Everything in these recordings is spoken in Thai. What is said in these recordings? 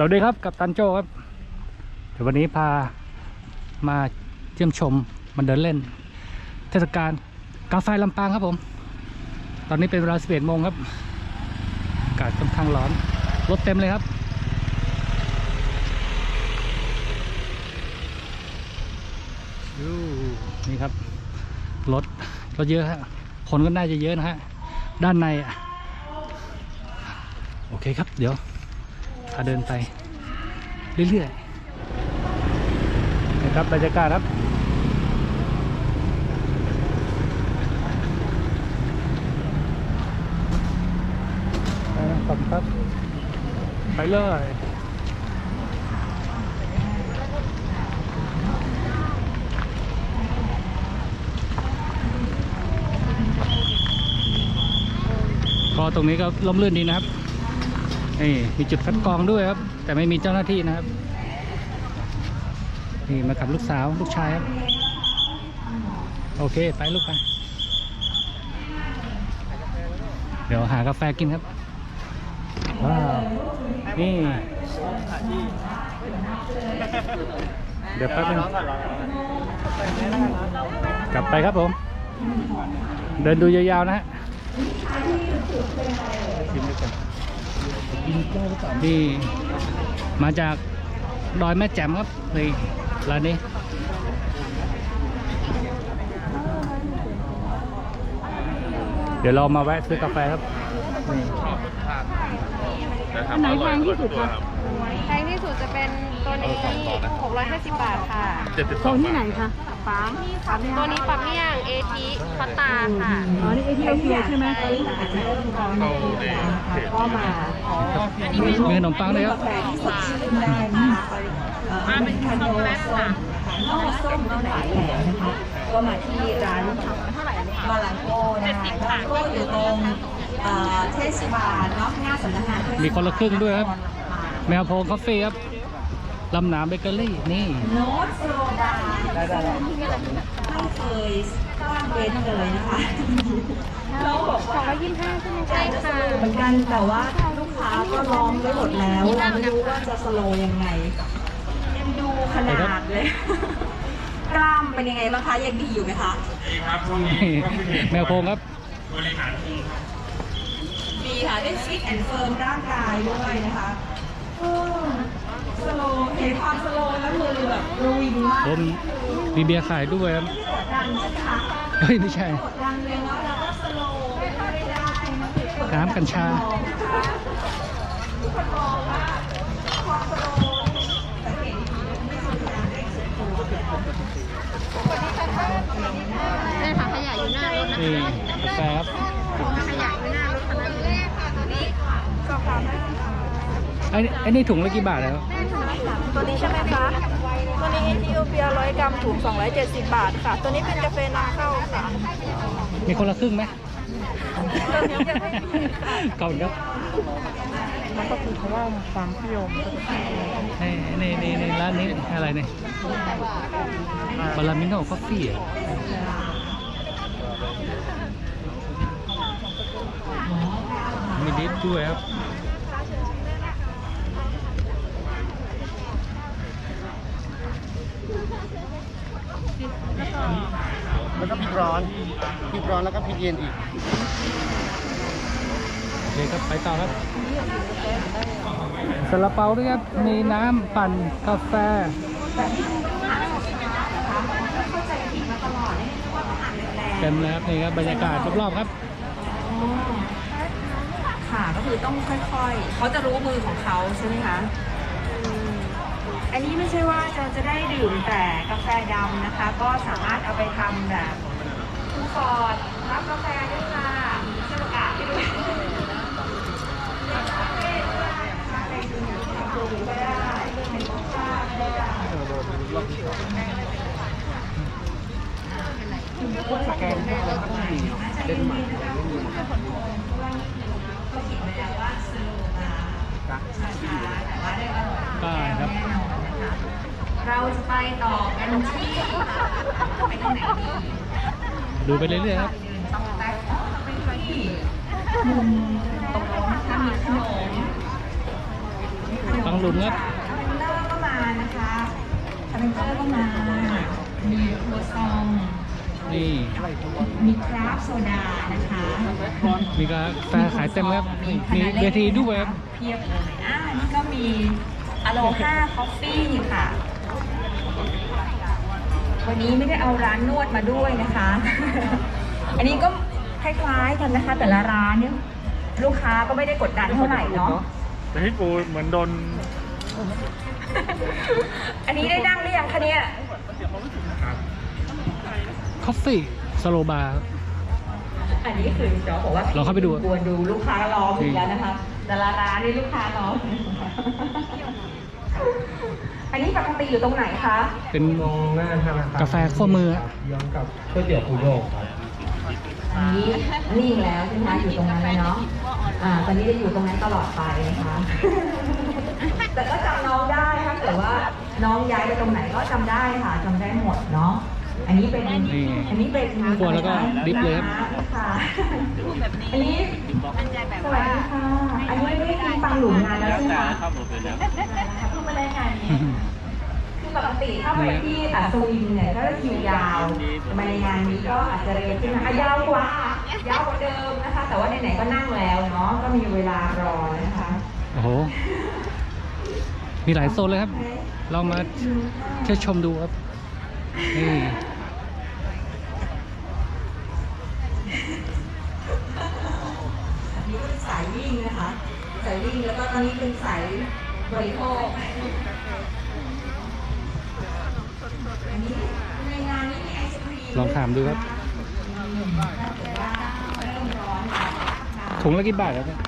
สวัสดีครับกับตันโจครับเดี๋ยววันนี้พามาเยี่ยมชมมันเดินเล่น เทศกาลกาแฟลำปางครับผม ตอนนี้เป็นเวลา11โมงครับอากาศค่อนข้างร้อนรถเต็มเลยครับยูนี่ครับรถรถเยอะฮะคนก็น่าจะเยอะนะฮะ ด้านในอะโอเคครับเดี๋ยวาเดินไป เรื่อยๆนะครับบรรยากาศครับขอบคุณครับ ไปเลยก็ตรงนี้ก็ล่มลื่นดีนะครับ นี่มีจุดคัดกรองด้วยครับ แต่ไม่มีเจ้าหน้าที่นะครับ นี่มากับลูกสาวลูกชายครับ โอเค ไปลูกไป เดี๋ยวหากาแฟกินครับว้าวนี่ เดี๋ยวแป๊บนึงกลับไปครับผม เดินดูยาวๆนะฮะชิมด้วยกัน นี่มาจากดอยแม่แจ่มครับนี่ร้านนี้เดี๋ยวเรามาแวะซื้อกาแฟครับนี่ อันไหนแพงที่สุดคะ แพงที่สุดจะเป็นตัวนี้ 650 บาทค่ะโซนที่ไหนคะฟาร์มฟาร์มเนี่ยตัวนี้ปักเมี่ยงเอทีพัตตาค่ะอ๋อนี่เอทีโอพีใช่ไหมก็มาขอมีขนมปังด้วยครับกาแฟที่สดชื่นได้นะคะอ่าเป็นคาโนส้มนอกส้มทั้งหลายแหล่นะคะ ก็มาที่ร้านมาลังโกนะคะมาลังโกอยู่ตรง เอ่อเทศบาลเนาะหน้าสำนักงานเทศบาลมีคนละครึ่งด้วยครับ แมวโพงคาเฟ่ครับลำหนามเบเกอรี่นี่ โน้ตโซดาไม่เคยว่างเว้นเลยนะคะน้องบอกว่า225ใช่ไหมใช่ค่ะเหมือนกันแต่ว่าลูกค้าก็ลองไว้หมดแล้วเราไม่รู้ว่าจะสโลว์ยังไงยังดูขนาดเลย กล้ามเป็นยังไงบ้างคะยังดีอยู่ไหมคะแมวโพงครับดีค่ะ ได้ฟิตแอนด์เฟิร์มร่างกายด้วยนะคะเออสโลว์เห็นความสโลว์แล้วมือแบบรูวิงมากผมมีเบียร์ขายด้วยครับไม่ได้กดดันใช่ไหมคะเฮ้ยไม่ใช่ กดดันเลยเนาะเราก็สโลว์ไม่ได้ได้น้ำกัญชา ทุกคนมองว่าความสโลว์สังเกตดีๆไม่ทำงานได้สุดตัวนี่ค่ะขยะ อยู่หน้ารถนะนี่กาแฟครับขยะอยู่หน้ารถคันนั้นเลยค่ะตัวนี้สอบถามได้ไอ้ไอ้นี่ถุงละกี่บาทแล้วตัวนี้ใช่ไหมคะ ตัวนี้เอธิโอเปียร้อยกรัมถุง270 บาทค่ะ ตัวนี้เป็นกาแฟนำเข้าค่ะมีคนละครึ่งไหมตัวนี้ยังไม่มีค่ะเก่าครับมันก็คือเขาว่าฟังพี่โยมนี่นี่นี่นี่ร้านนี้อะไรเนี่ยบาลามิโน่คอฟฟี่อะ มีดิฟด้วยครับแล้วก็พริกร้อนพริกร้อนแล้วก็พริกเย็นอีกโอเคครับไปต่อครับซาลาเปาด้วยครับมีน้ำปั่นกาแฟ เต็มเลยครับนี่ครับบรรยากาศรอบๆครับค่ะก็คือต้องค่อยๆ เขาจะรู้มือของเขาใช่ไหมคะ อันนี้ไม่ใช่ว่าจะจะได้ดื่มแต่กาแฟดำนะคะ ก็สามารถเอาไปทำแบบคุณฟอร์ดรับกาแฟด้วยค่ะเชื่อป ระกาศให้ด้วยก็ครับ เราจะไปต่อกันที่ไปที่ไหนดีดูไปเรื่อยๆครับต้องแบ็คไปที่มุมตรงโน้นนะคะมีขนมข้างหลุมครับคาเมนเตอร์ก็มานะคะคาเมนเตอร์ก็มา มีครัวซอง นี่มีคราฟต์โซดานะคะมีกาแฟขายเต็มครับมีเวทีด้วยครับเพียบเลยอ่านี่ก็มีอโลฮาคอฟฟี่ค่ะ วันนี้ไม่ได้เอาร้านนวดมาด้วยนะคะ อันนี้ก็คล้ายๆกันนะคะ แต่ละร้านเนี่ยลูกค้าก็ไม่ได้กดดันเท่าไหร่เนาะแต่พี่ปูเหมือนโดน อันนี้ได้นั่งหรือยังคะเนี่ย คอฟฟี่สโลบาร์ อันนี้คือจะบอกว่าลองเข้าไปดูกวนดูลูกค้ารออีกแล้วนะคะแต่ละร้านนี่ลูกค้ารออันนี้ปกติอยู่ตรงไหนคะ เป็นตรงหน้าธนาคารกาแฟข้อมือย้อมกับก๋วยเตี๋ยวปูโยกครับอันนี้นิ่งแล้วใช่ไหมคะอยู่ตรงนั้นเลยเนาะ อ่า ตอนนี้จะอยู่ตรงนั้นตลอดไปนะคะ แต่ก็จำน้องได้ถ้าเกิดว่าน้องย้ายไปตรงไหนก็จำได้ค่ะจำได้หมดเนาะ อันนี้เป็น นี่อันนี้เป็นคั่วแล้วก็ดิฟเลยครับ ค่ะอันนี้สวัสดีค่ะ อันนี้ไม่ได้กินปังหลุมงานแล้วใช่ไหมคะครับผมเป็นแล้วเพิ่งมาได้งานนี้ คือปกติถ้าไปที่อัศวินเนี่ยก็จะคิวยาวมาในงานนี้ก็อาจจะเรียนขึ้นมาอะยาวกว่ายาวกว่าเดิมนะคะ แต่ว่าไหนๆก็นั่งแล้วเนาะก็มีเวลารอนะคะ โอ้โห มีหลายโซนเลยครับลองมาเที่ยวชมดูครับ นี่อัน นะคะสายวิ่งแล้วก็ตอนนี้เป็นสายบริโภคอันนี้ในงานนี้มีไอศครีมลองถามดูครับถ้าเกิดว่าเริ่มร้อนค่ะถุงละกี่บาทครับเนี่ย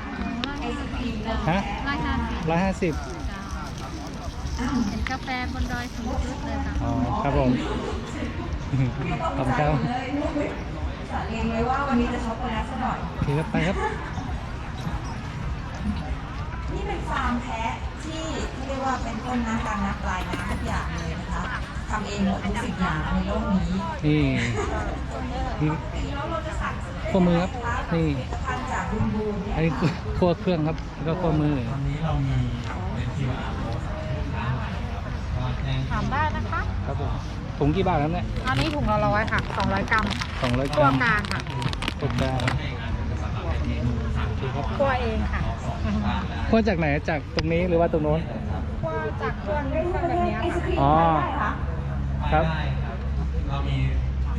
ไอศครีมนะฮะร้อยห้าสิบร้อยห้าสิบเห็นกาแฟบนดอยสูงสุดเลยค่ะอ๋อครับผมขอบคุณครับเลยสอนเองเลยว่าวันนี้จะช็อกโกแลตซะหน่อยโอเคครับไปครับนี่เป็น ฟาร์มแพะที่ที่เรียกว่าเป็นต้นน้ำกลางน้ำปลายน้ำทุกอย่างเลยนะคะทำเองหมดทุกสิ่งอย่างในโลกนี้นี่นี่แล้วเราจะสั่งซื้อข้อมือครับนี่ทานจากบูมบูมเนี่ยอันนี้คั่วเครื่องครับแล้วก็ข้อมือตอนนี้เรามีเป็นที่ว่าถามได้นะคะครับผมถุงกี่บาทครับเนี่ยอันนี้ถุงละร้อยค่ะสองร้อยกรัมสองร้อยกตัวรัมกลางค่ะกดได้โอเคครับตัวเองค่ะ คั่วจากไหนจากตรงนี้หรือว่าตรงโน้นตัวจากเครื่องเครื่องแบบเนี้ยไอศค่ะครีมอ๋อได้ค่ะครับเรามี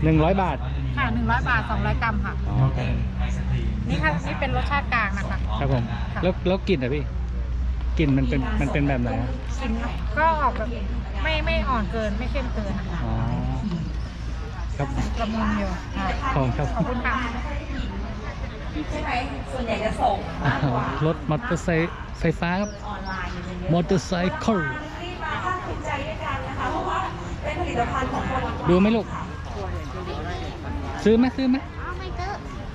หนึ่งร้อยบาทค่ะหนึ่งร้อยบาทสองร้อยกรัมค่ะอ๋อครับผมไอศครีมนี่ค่ะนี่เป็นรสชาติกลางนะคะครับผมแล้วแล้วกลิ่นอะพี่กลิ่นมันเป็นมันเป็นแบบไหนอะกินก็ออกแบบไม่ไม่อ่อนเกินไม่เข้มเกินนะคะอ๋อครับละมุนอยู่ค่ะขอบคุณครับขอบคุณค่ะ ใช่ไหมส่วนใหญ่จะส่งมากกว่ารถมอเตอร์ไซค์ไฟฟ้าครับ ออนไลน์จะเยอะมอเตอร์ไซค์รีบมาภาคภูมิใจด้วยกันนะคะเพราะว่าเป็นผลิตภัณฑ์ของคนดูไหมลูก ซื้อไหมซื้อไหม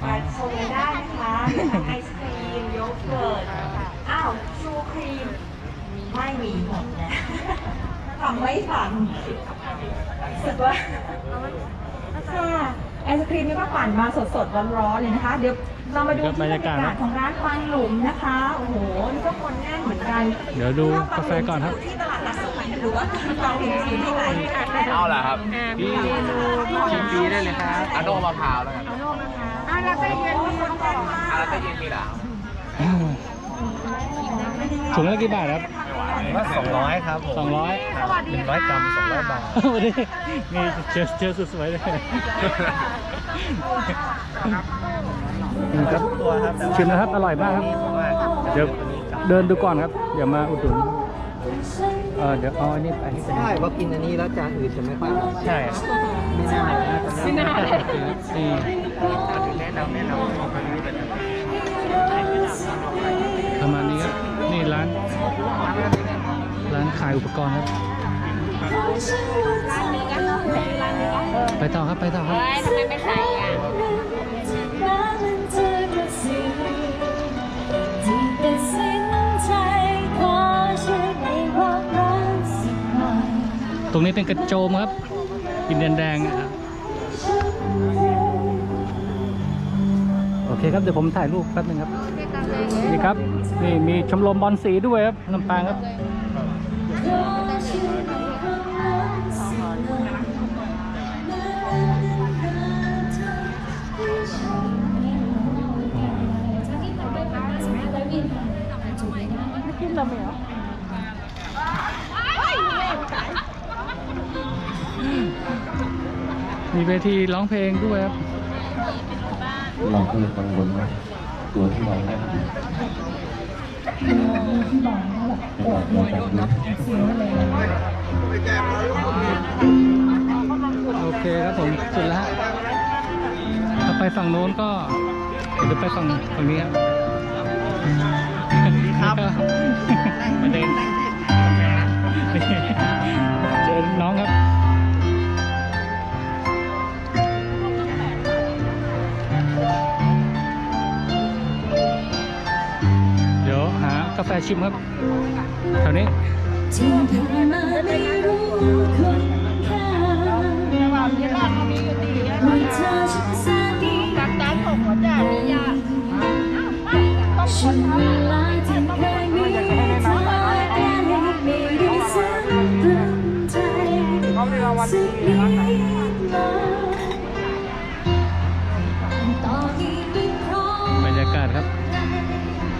มาชมกันได้นะคะมีทั้งไอศครีมโยเกิร์ตอ้าวชูครีม ไม่มีหมดแล้วทำไม่ทันรู้สึกว่าค่ะ ไอศครีมนี่ก็ปั่นมาสดๆร้อนๆเลยนะคะ เดี๋ยวเรามาดูครับที่บบรรรรยายากากาศศของร้านปังหลุมนะคะ โอ้โหนี่ก็คนแน่นเหมือนกัน เดี๋ยวดูกาแฟก่อนครับที่ตลาดนัดสุขุมวิทหรือว่าปังหลุมอยู่ที่ไหนเอาล่ะครับมีเมนูชิมฟรีได้เลยครับอาโนมะพร้าวแล้วกันอะลาเต้เย็นมีต้องการอาราเต้เย็นมีเหรอ ถุงละกี่บาทครับ ว่าสองร้อยครับผมสองร้อยหนึ่งร้อยกรัมสองร้อยบาท วันนี้มีเจอเจอสวยๆเลยอืมครับ ตัวครับชิมนะครับ อร่อยมากครับเดี๋ยวเดินดูก่อนครับ เดี๋ยวมาอุดหนุนเออเดี๋ยวเอาอันนี้ไปอันนี้ไปใช่เพราะกินอันนี้แล้วจานอื่นจะไม่ค่อยใช่ไม่น่าน่าจะไม่น่าเลยนี่แนะนำแนะนำประานขายอุปกรณ์ครับไปต่อครับไปต่อครับทำไมไม่ใส่อะ ตรงนี้เป็นกระโจมครับอินเดียนแดงนะครับโอเคครับเดี๋ยวผมถ่ายรูปแป๊บนึงครับ นี่ครับ นี่มีชมรมบอลสีด้วยครับลำปางครับ ขึ้นเราไหมเหรอมีเวทีร้องเพลงด้วยครับ เราก็เลยกังวลว่าตัวที่เราเล่นไม่บอกเราแบบนี้โอเคครับผมสุดแล้วฮะถ้าไปฝั่งโน้นก็เดี๋ยวไปฝั่งฝั่งนี้ครับครับมาเดินเจอน้องครับ กาแฟชิมครับแถวนี้ที่ผ่านมาไม่รู้คุณค่าว่าเธอฉันแสนดีกับ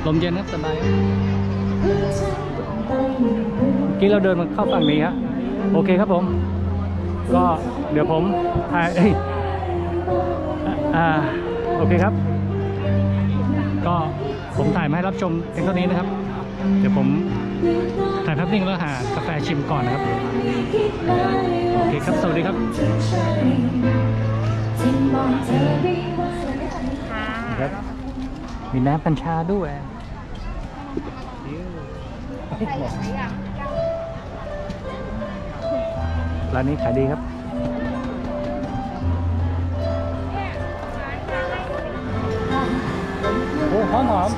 ลมเย็นครับสบายครับหัวใจต้องไปอยู่เมื่อกี้เราเดินมาเข้าฝั่งนี้ครับโอเคครับผม ก็เดี๋ยวผมถ่ายเอ้ยอ่าโอเคครับ ก็ผมถ่ายมาให้รับชมเพียงเท่านี้นะครับ เดี๋ยวผมถ่ายภาพนิ่งแล้วหากาแฟชิมก่อนนะครับ โอเคครับ สวัสดีครับที่มองเธอไม่ไหวครับมีน้ำกัญชาด้วย ร้านนี้ขายดีครับโอ้หอมหอม